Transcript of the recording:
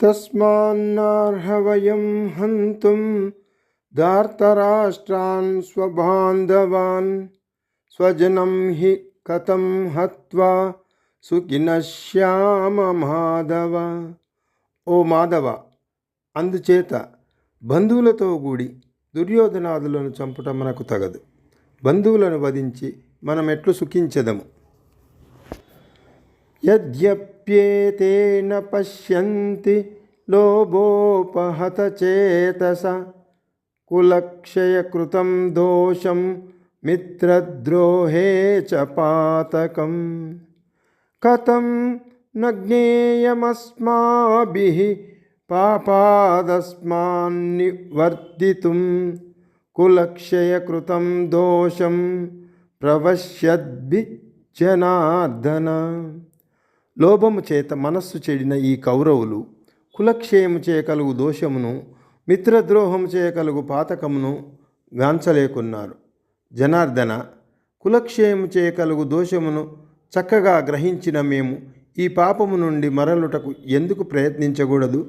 तस्मान्नार्हवयं हन्तुं धार्तराष्ट्रान् स्वबान्धवान् स्वजनं हि कथं हत्वा సుఖినశ్యామ మాధవ ఓ మాధవ అందుచేత బంధువులతో కూడి దుర్యోధనాదులను చంపుట మనకు తగదు బంధువులను వధించి మనం ఎట్లు సుఖించదము యద్యప్యేతేన పశ్యంతి లోభోపహత చేతస కులక్షయకృతం దోషం మిత్రద్రోహే చ పాతకం కథం న జ్ఞేయమస్మాభిः పాపాదస్మాన్నివర్తితుం కులక్షయకృతం దోషం ప్రవశ్యద్భి జనార్దన లోభము చేత మనస్సు చెడిన ఈ కౌరవులు కులక్షయము చేయకలుగు దోషమును మిత్రద్రోహము చేయకలుగు పాతకమును గాంచలేకున్నారు. జనార్దన కులక్షయము చేయకలుగు దోషమును చక్కగా గ్రహించిన మేము ఈ పాపము నుండి మరలుటకు ఎందుకు ప్రయత్నించకూడదు?